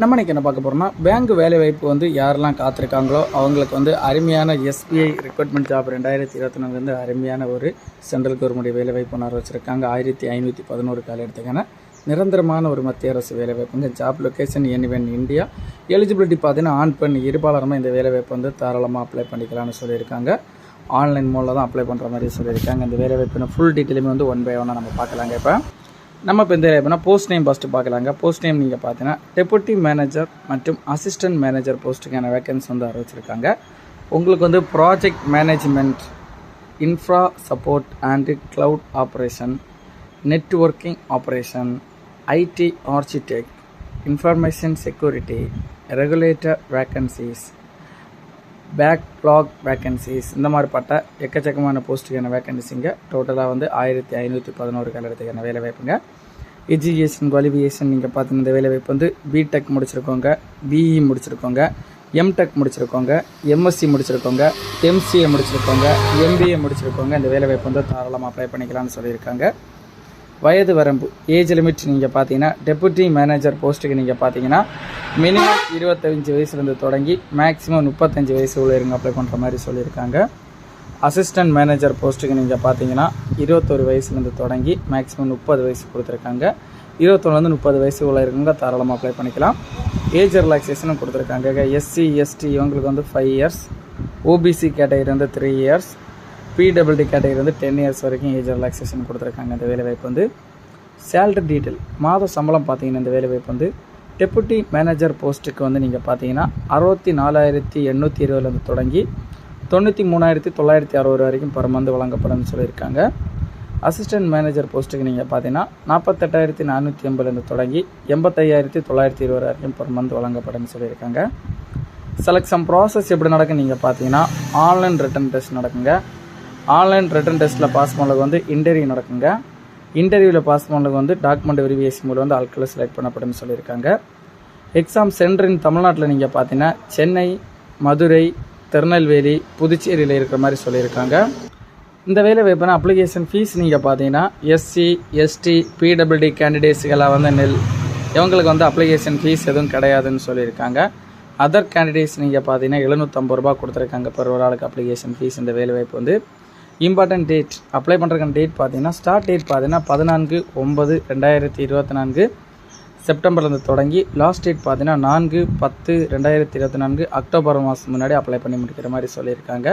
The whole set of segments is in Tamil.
நம்ம இன்னைக்கு என்ன பார்க்க போகிறோம்னா பேங்க் வேலைவாய்ப்பு வந்து யாரெல்லாம் காத்திருக்காங்களோ அவங்களுக்கு வந்து அருமையான எஸ்பிஐ ரெக்ரூட்மெண்ட் ஜாப் ரெண்டாயிரத்தி இருபத்தி நாலுலேருந்து அருமையான ஒரு சென்ட்ரல் கவர்மெண்ட் வேலைவாய்ப்பு ஒன்று வச்சுருக்காங்க. ஆயிரத்தி ஐநூற்றி பதினோரு கால எடுத்துக்கான நிரந்தரமான ஒரு மத்திய அரசு வேலைவாய்ப்புங்க job location anyone India eligibility பார்த்தீங்கன்னா ஆண் பெண் இருபாலருமே இந்த வேலைவாய்ப்பு வந்து தாராளமாக அப்ளை பண்ணிக்கலாம்னு சொல்லியிருக்காங்க. ஆன்லைன் மூலம் தான் அப்ளை பண்ணுற மாதிரி சொல்லியிருக்காங்க. இந்த வேலைவாய்ப்பு ஃபுல் டீட்டெயிலுமே வந்து ஒன் பை ஒன்னாக நம்ம பார்க்கலாங்க இப்போ. நம்ம இப்போ இந்த எப்படின்னா போஸ்ட் நேம் ஃபஸ்ட்டு பார்க்கலாங்க. போஸ்ட் நேம் நீங்கள் பார்த்தீங்கன்னா டெபுட்டி மேனேஜர் மற்றும் அசிஸ்டன்ட் மேனேஜர் போஸ்ட்டுக்கான வேக்கன்ஸ் வந்து அறிவிச்சிருக்காங்க. உங்களுக்கு வந்து project management infra support and cloud operation networking operation IT architect information security regulator vacancies backlog vacancies இந்த மாதிரிப்பட்ட எக்கச்சக்கமான போஸ்ட்டுக்கான வேக்கன்சிங்க டோட்டலாக வந்து ஆயிரத்தி ஐநூற்றி பதினோரு கலரத்துக்கான வேலை வாய்ப்புங்க. எஜுகேஷன் குவாலிஃபிகேஷன் நீங்கள் பார்த்தீங்கன்னா இந்த வேலை வாய்ப்பு வந்து பிடெக் முடிச்சிருக்கோங்க பிஇ முடிச்சிருக்கோங்க எம்டெக் முடிச்சிருக்கோங்க எம்எஸ்சி முடிச்சிருக்கோங்க எம்சிஏ முடிச்சிருக்கோங்க எம்பிஏ முடிச்சிருக்கோங்க. இந்த வேலை வாய்ப்பு வந்து தாராளமாக அப்ளை பண்ணிக்கலாம்னு சொல்லியிருக்காங்க. வயது வரம்பு ஏஜ் லிமிட் நீங்கள் பார்த்தீங்கன்னா டெபுட்டி மேனேஜர் போஸ்ட்டுக்கு நீங்கள் பார்த்தீங்கன்னா மினிமம் இருபத்தஞ்சு வயசுலேருந்து தொடங்கி மேக்ஸிமம் முப்பத்தஞ்சு வயசு உள்ளவங்க அப்ளை பண்ணுற மாதிரி சொல்லியிருக்காங்க. அசிஸ்டன்ட் மேனேஜர் போஸ்ட்டுக்கு நீங்கள் பார்த்தீங்கன்னா இருபத்தொரு வயசுலேருந்து தொடங்கி மேக்ஸிமம் முப்பது வயசு கொடுத்துருக்காங்க. இருபத்தொன்னுலேருந்து முப்பது வயசு உள்ளவங்க தாராளமாக அப்ளை பண்ணிக்கலாம். ஏஜ் ரிலாக்ஸேஷனும் கொடுத்துருக்காங்க. எஸ்சி எஸ்டி இவங்களுக்கு வந்து ஃபைவ் இயர்ஸ் ஓபிசி கேட்டகரி வந்து த்ரீ இயர்ஸ் பிடபிள்டி கேட்டகரி வந்து டென் இயர்ஸ் வரைக்கும் ஏஜ் ரிலாக்ஸேஷன் கொடுத்துருக்காங்க. இந்த வேலைவாய்ப்பு வந்து சேலரி டீட்டெயில் மாத சம்பளம் பார்த்தீங்கன்னா இந்த வேலைவாய்ப்பு வந்து டெப்புட்டி மேனேஜர் போஸ்ட்டுக்கு வந்து நீங்கள் பார்த்தீங்கன்னா அறுபத்தி நாலாயிரத்தி எண்ணூற்றி இருபதுலேருந்து தொடங்கி தொண்ணூற்றி மூணாயிரத்தி தொள்ளாயிரத்தி அறுபது வரைக்கும் பர் மந்த் வழங்கப்படும்னு சொல்லியிருக்காங்க. அசிஸ்டன்ட் மேனேஜர் போஸ்ட்டுக்கு நீங்கள் பார்த்தீங்கன்னா நாற்பத்தெட்டாயிரத்தி நானூற்றி எண்பதுலேருந்து தொடங்கி எண்பத்தையாயிரத்தி தொள்ளாயிரத்தி இருபது வரைக்கும் பர் மந்த் வழங்கப்படும்னு சொல்லியிருக்காங்க. செலக்ஷன் ப்ராசஸ் எப்படி நடக்கும் நீங்கள் பார்த்தீங்கன்னா ஆன்லைன் ரிட்டன் டெஸ்ட் நடக்குங்க. ஆன்லைன் ரிட்டன் டெஸ்ட்டில் பாஸ் பண்ணதுக்கு வந்து இன்டர்வியூ நடக்குங்க. இன்டர்வியூவில் பாஸ் பண்ணதுக்கு வந்து டாக்குமெண்ட் வெரிஃபிகேஷன் மூலம் வந்து ஆட்களை செலக்ட் பண்ணப்படும்னு சொல்லியிருக்காங்க. எக்ஸாம் சென்டரின் தமிழ்நாட்டில் நீங்கள் பார்த்தீங்கன்னா சென்னை மதுரை திருநெல்வேலி புதுச்சேரியில் இருக்கிற மாதிரி சொல்லியிருக்காங்க. இந்த வேலை வாய்ப்புனா அப்ளிகேஷன் ஃபீஸ் நீங்கள் பார்த்தீங்கன்னா எஸ்சி எஸ்டி பிடபிள்டி கேண்டிடேட்ஸ்களாக வந்து நெல் இவங்களுக்கு வந்து அப்ளிகேஷன் ஃபீஸ் எதுவும் கிடையாதுன்னு சொல்லியிருக்காங்க. அதர் கேண்டிடேட்ஸ் நீங்கள் பார்த்தீங்கன்னா எழுநூற்றம்பது ரூபா கொடுத்துருக்காங்க. per ஒரு ஆளுக்கு அப்ளிகேஷன் ஃபீஸ் இந்த வேலைவாய்ப்பு வந்து. இம்பார்ட்டன்ட் டேட் அப்ளை பண்ணுறதுக்கான டேட் பார்த்தீங்கன்னா ஸ்டார்ட் டேட் பார்த்தீங்கன்னா பதினான்கு ஒன்பது ரெண்டாயிரத்தி இருபத்தி நான்கு செப்டம்பர்லேருந்து தொடங்கி லாஸ்ட் டேட் பார்த்தீங்கன்னா நான்கு பத்து ரெண்டாயிரத்தி இருபத்தி நான்கு அக்டோபர் மாதம் முன்னாடி அப்ளை பண்ணி முடிக்கிற மாதிரி சொல்லியிருக்காங்க.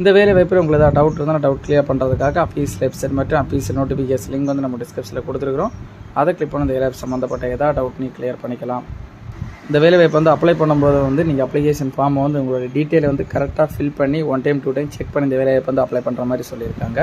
இந்த வேலை வாய்ப்பில் உங்களுக்கு ஏதாவது டவுட் இருந்தால் டவுட் கிளியர் பண்ணுறதுக்காக அஃபீஸ் வெப்சைட் மற்றும் அஃபீஸ் நோட்டிஃபிகேஷன் லிங்க் வந்து நம்ம டிஸ்கிரிப்ஷனில் கொடுத்துருக்குறோம். அதை கிளிக் பண்ணி இந்த வேலை சம்மந்தப்பட்ட ஏதாவது டவுட் நீ கிளியர் பண்ணிக்கலாம். இந்த வேலை வாய்ப்பு வந்து அப்ளை பண்ணும்போது வந்து நீங்கள் அப்ளிகேஷன் ஃபார்மை வந்து உங்களோட டீட்டெயிலை வந்து கரெக்டாக ஃபில் பண்ணி one time two time check பண்ணி இந்த வேலை வாய்ப்பு வந்து அப்ளை பண்ணுற மாதிரி சொல்லியிருக்காங்க.